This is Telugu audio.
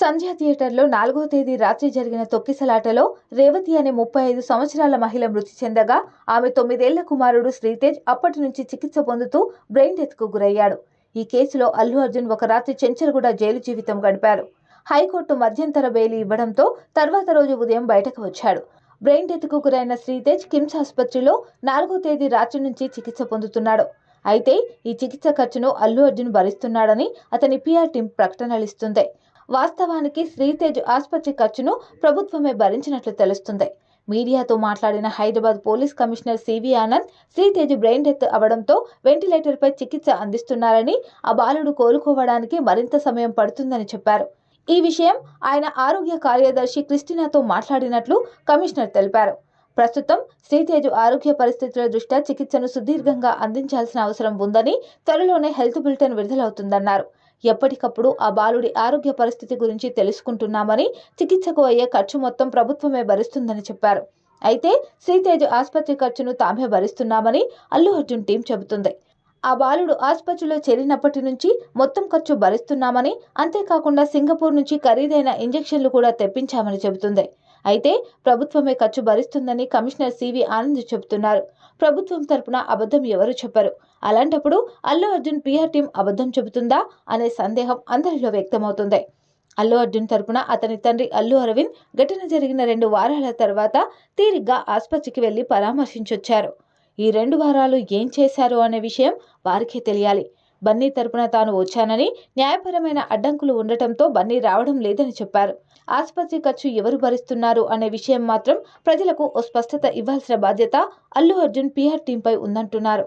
సంధ్య థియేటర్లో నాలుగో తేదీ రాత్రి జరిగిన తొక్కిసలాటలో రేవతి అనే ముప్పై ఐదు సంవత్సరాల మహిళ మృతి చెందగా ఆమె తొమ్మిదేళ్ళ కుమారుడు శ్రీతేజ్ అప్పటి నుంచి చికిత్స పొందుతూ బ్రెయిన్ డెత్కు గురయ్యాడు. ఈ కేసులో అల్లు అర్జున్ ఒక రాత్రి చెంచల్గూడ జైలు జీవితం గడిపారు. హైకోర్టు మధ్యంతర బెయిల్ ఇవ్వడంతో తర్వాత రోజు ఉదయం బయటకు వచ్చాడు. బ్రెయిన్ డెత్కు గురైన శ్రీతేజ్ కిమ్స్ ఆసుపత్రిలో నాలుగో తేదీ రాత్రి నుంచి చికిత్స పొందుతున్నాడు. అయితే ఈ చికిత్స ఖర్చును అల్లు అర్జున్ భరిస్తున్నాడని అతని పిఆర్ టీం ప్రకటనలిస్తుంది. వాస్తవానికి శ్రీతేజ్ ఆసుపత్రి ఖర్చును ప్రభుత్వమే భరించినట్లు తెలుస్తుంది. మీడియాతో మాట్లాడిన Hyderabad police commissioner C V Anand Sritej brain death అవడంతో వెంటిలేటర్పై చికిత్స అందిస్తున్నారని ఆ బాలుడు కోలుకోవడానికి మరింత సమయం పడుతుందని చెప్పారు. ఈ విషయం ఆయన ఆరోగ్య కార్యదర్శి క్రిస్టినాతో మాట్లాడినట్లు కమిషనర్ తెలిపారు. ప్రస్తుతం శ్రీతేజ్ ఆరోగ్య పరిస్థితుల దృష్ట్యా చికిత్సను సుదీర్ఘంగా అందించాల్సిన అవసరం ఉందని త్వరలోనే హెల్త్ బులెటిన్ విడుదలవుతుందన్నారు. ఎప్పటికప్పుడు ఆ బాలుడి ఆరోగ్య పరిస్థితి గురించి తెలుసుకుంటున్నామని చికిత్సకు అయ్యే ఖర్చు మొత్తం ప్రభుత్వమే భరిస్తుందని చెప్పారు. అయితే శ్రీతేజ్ ఆసుపత్రి ఖర్చును తామే భరిస్తున్నామని అల్లు అర్జున్ టీం చెబుతుంది. ఆ బాలుడు ఆసుపత్రిలో చేరినప్పటి నుంచి మొత్తం ఖర్చు భరిస్తున్నామని అంతేకాకుండా సింగపూర్ నుంచి ఖరీదైన ఇంజెక్షన్లు కూడా తెప్పించామని చెబుతుంది. అయితే ప్రభుత్వమే ఖర్చు భరిస్తుందని కమిషనర్ సివి ఆనంద్ చెబుతున్నారు. ప్రభుత్వం తరపున అబద్ధం ఎవరు చెప్పరు? అలాంటప్పుడు అల్లు అర్జున్ పీఆర్ టీం అబద్ధం చెబుతుందా అనే సందేహం అందరిలో వ్యక్తమవుతుంది. అల్లు అర్జున్ తరపున అతని తండ్రి అల్లు అరవింద్ ఘటన జరిగిన రెండు వారాల తర్వాత తీరిగ్గా ఆసుపత్రికి వెళ్ళి పరామర్శించొచ్చారు. ఈ రెండు వారాలు ఏం చేశారు అనే విషయం వారికే తెలియాలి. బన్నీ తరపున తాను వచ్చానని న్యాయపరమైన అడ్డంకులు ఉండటంతో బన్నీ రావడం లేదని చెప్పారు. ఆసుపత్రి ఖర్చు ఎవరు భరిస్తున్నారు అనే విషయం మాత్రం ప్రజలకు ఓ స్పష్టత ఇవ్వాల్సిన బాధ్యత అల్లు అర్జున్ పిఆర్ టీంపై ఉందంటున్నారు.